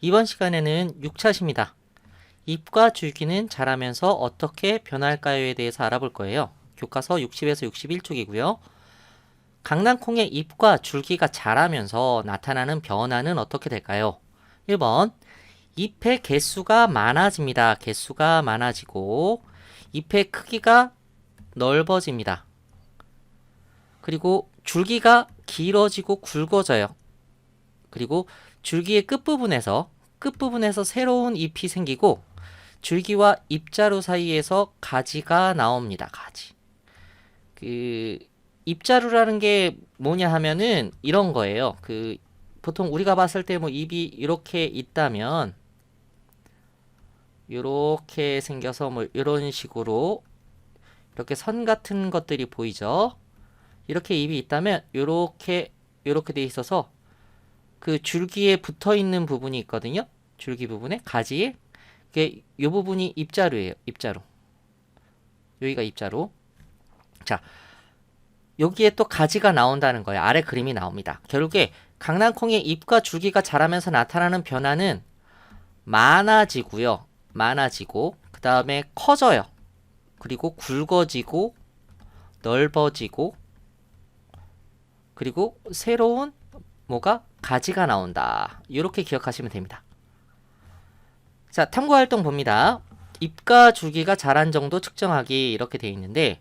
이번 시간에는 6차시입니다. 잎과 줄기는 자라면서 어떻게 변할까요에 대해서 알아볼 거예요. 교과서 60에서 61쪽이고요. 강낭콩의 잎과 줄기가 자라면서 나타나는 변화는 어떻게 될까요? 1번 잎의 개수가 많아집니다. 개수가 많아지고 잎의 크기가 넓어집니다. 그리고 줄기가 길어지고 굵어져요. 그리고 줄기의 끝부분에서 끝부분에서 새로운 잎이 생기고 줄기와 잎자루 사이에서 가지가 나옵니다. 가지. 그 잎자루라는 게 뭐냐 하면은 이런 거예요. 그 보통 우리가 봤을 때 뭐 잎이 이렇게 있다면 이렇게 생겨서 뭐 이런 식으로 이렇게 선 같은 것들이 보이죠. 이렇게 잎이 있다면 이렇게 이렇게 돼 있어서 그 줄기에 붙어 있는 부분이 있거든요. 줄기 부분에 가지에 그게 요 부분이 잎자루예요. 잎자루. 여기가 잎자루. 자, 여기에 또 가지가 나온다는 거예요. 아래 그림이 나옵니다. 결국에 강낭콩의 잎과 줄기가 자라면서 나타나는 변화는 많아지고요. 많아지고 그 다음에 커져요. 그리고 굵어지고 넓어지고 그리고 새로운 뭐가 가지가 나온다. 이렇게 기억하시면 됩니다. 자, 탐구 활동 봅니다. 잎과 줄기가 자란 정도 측정하기 이렇게 되어 있는데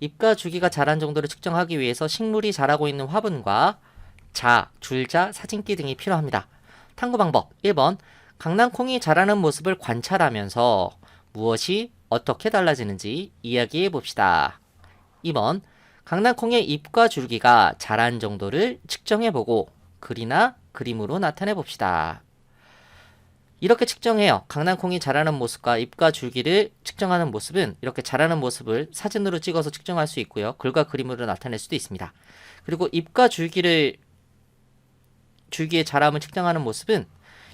잎과 줄기가 자란 정도를 측정하기 위해서 식물이 자라고 있는 화분과 자, 줄자, 사진기 등이 필요합니다. 탐구 방법 1번 강낭콩이 자라는 모습을 관찰하면서 무엇이 어떻게 달라지는지 이야기해 봅시다. 2번 강낭콩의 잎과 줄기가 자란 정도를 측정해 보고 글이나 그림으로 나타내 봅시다. 이렇게 측정해요. 강낭콩이 자라는 모습과 잎과 줄기를 측정하는 모습은 이렇게 자라는 모습을 사진으로 찍어서 측정할 수 있고요. 글과 그림으로 나타낼 수도 있습니다. 그리고 잎과 줄기를 줄기의 자람을 측정하는 모습은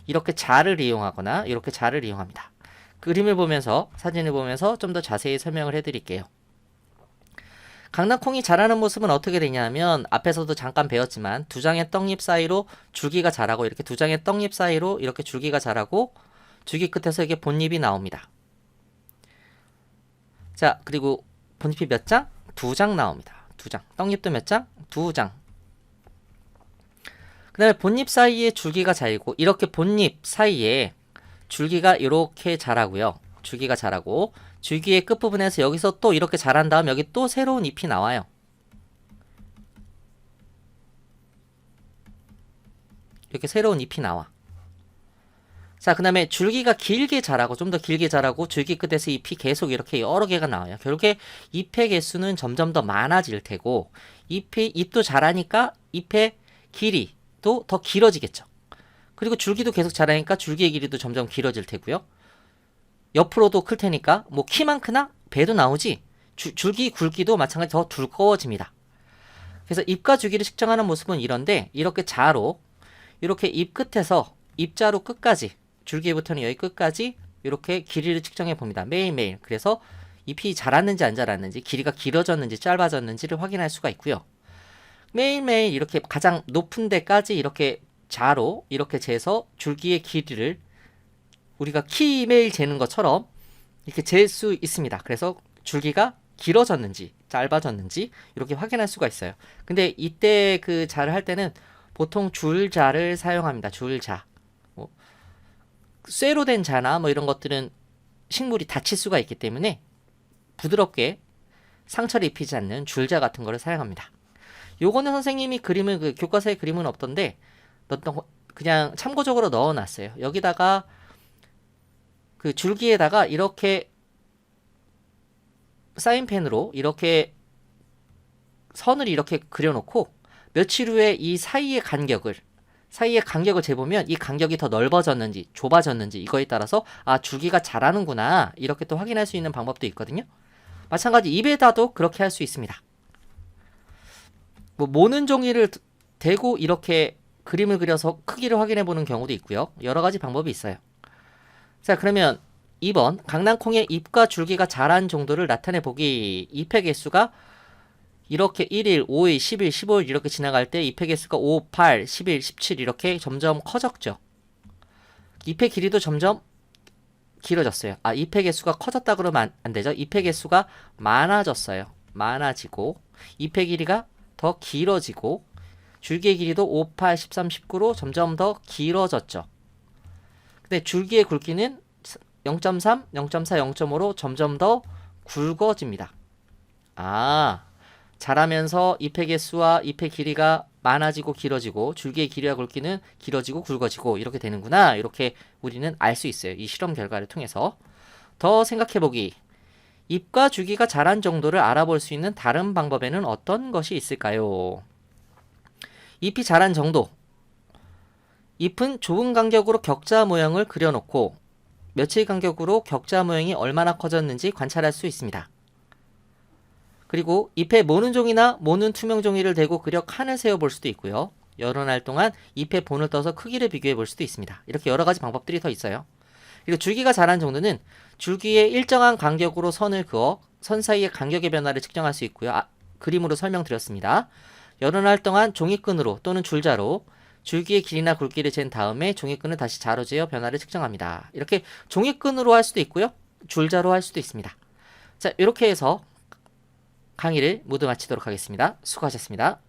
이렇게 자를 이용하거나 이렇게 자를 이용합니다. 그림을 보면서 사진을 보면서 좀 더 자세히 설명을 해드릴게요. 강낭콩이 자라는 모습은 어떻게 되냐면 앞에서도 잠깐 배웠지만 두 장의 떡잎 사이로 줄기가 자라고 이렇게 두 장의 떡잎 사이로 이렇게 줄기가 자라고 줄기 끝에서 이게 본잎이 나옵니다. 자 그리고 본잎이 몇 장? 두 장 나옵니다. 두 장. 떡잎도 몇 장? 두 장. 그 다음에 본잎 사이에 줄기가 자이고 이렇게 본잎 사이에 줄기가 이렇게 자라고요. 줄기가 자라고 줄기의 끝부분에서 여기서 또 이렇게 자란 다음 여기 또 새로운 잎이 나와요. 이렇게 새로운 잎이 나와. 자, 그 다음에 줄기가 길게 자라고 좀 더 길게 자라고 줄기 끝에서 잎이 계속 이렇게 여러 개가 나와요. 결국에 잎의 개수는 점점 더 많아질 테고 잎이 잎도 자라니까 잎의 길이도 더 길어지겠죠. 그리고 줄기도 계속 자라니까 줄기의 길이도 점점 길어질 테고요. 옆으로도 클 테니까 뭐 키만 크나 배도 나오지 주- 줄기 굵기도 마찬가지 더 두꺼워집니다. 그래서 잎과 줄기를 측정하는 모습은 이런데 이렇게 자로 이렇게 잎 끝에서 잎자루 끝까지 줄기부터는 여기 끝까지 이렇게 길이를 측정해 봅니다. 매일매일. 그래서 잎이 자랐는지 안 자랐는지 길이가 길어졌는지 짧아졌는지를 확인할 수가 있고요. 매일매일 이렇게 가장 높은 데까지 이렇게 자로 이렇게 재서 줄기의 길이를 우리가 키 매일 재는 것처럼 이렇게 잴 수 있습니다. 그래서 줄기가 길어졌는지 짧아졌는지 이렇게 확인할 수가 있어요. 근데 이때 그 자를 할 때는 보통 줄자를 사용합니다. 줄자. 뭐 쇠로 된 자나 뭐 이런 것들은 식물이 다칠 수가 있기 때문에 부드럽게 상처를 입히지 않는 줄자 같은 거를 사용합니다. 요거는 선생님이 그림을 그 교과서에 그림은 없던데 그냥 참고적으로 넣어놨어요. 여기다가 그 줄기에다가 이렇게 사인펜으로 이렇게 선을 이렇게 그려놓고 며칠 후에 이 사이의 간격을 사이의 간격을 재보면 이 간격이 더 넓어졌는지 좁아졌는지 이거에 따라서 아 줄기가 자라는구나 이렇게 또 확인할 수 있는 방법도 있거든요. 마찬가지 입에다도 그렇게 할 수 있습니다. 뭐 모는 종이를 대고 이렇게 그림을 그려서 크기를 확인해 보는 경우도 있고요. 여러 가지 방법이 있어요. 자, 그러면 2번 강낭콩의 잎과 줄기가 자란 정도를 나타내 보기. 잎의 개수가 이렇게 1일, 5일, 10일, 15일 이렇게 지나갈 때 잎의 개수가 5, 8, 11, 17 이렇게 점점 커졌죠. 잎의 길이도 점점 길어졌어요. 아, 잎의 개수가 커졌다 그러면 안, 안 되죠. 잎의 개수가 많아졌어요. 많아지고 잎의 길이가 더 길어지고 줄기의 길이도 5, 8, 13, 19로 점점 더 길어졌죠. 근데 줄기의 굵기는 0.3, 0.4, 0.5로 점점 더 굵어집니다. 아, 자라면서 잎의 개수와 잎의 길이가 많아지고 길어지고 줄기의 길이와 굵기는 길어지고 굵어지고 이렇게 되는구나. 이렇게 우리는 알 수 있어요. 이 실험 결과를 통해서. 더 생각해 보기. 잎과 줄기가 자란 정도를 알아볼 수 있는 다른 방법에는 어떤 것이 있을까요? 잎이 자란 정도. 잎은 좁은 간격으로 격자 모양을 그려놓고 며칠 간격으로 격자 모양이 얼마나 커졌는지 관찰할 수 있습니다. 그리고 잎에 모는 종이나 모는 투명 종이를 대고 그려 칸을 세어 볼 수도 있고요. 여러 날 동안 잎에 본을 떠서 크기를 비교해 볼 수도 있습니다. 이렇게 여러 가지 방법들이 더 있어요. 그리고 줄기가 자란 정도는 줄기에 일정한 간격으로 선을 그어 선 사이의 간격의 변화를 측정할 수 있고요. 아, 그림으로 설명드렸습니다. 여러 날 동안 종이끈으로 또는 줄자로 줄기의 길이나 굵기를 잰 다음에 종이끈을 다시 자로 재어 변화를 측정합니다. 이렇게 종이끈으로 할 수도 있고요. 줄자로 할 수도 있습니다. 자, 이렇게 해서 강의를 모두 마치도록 하겠습니다. 수고하셨습니다.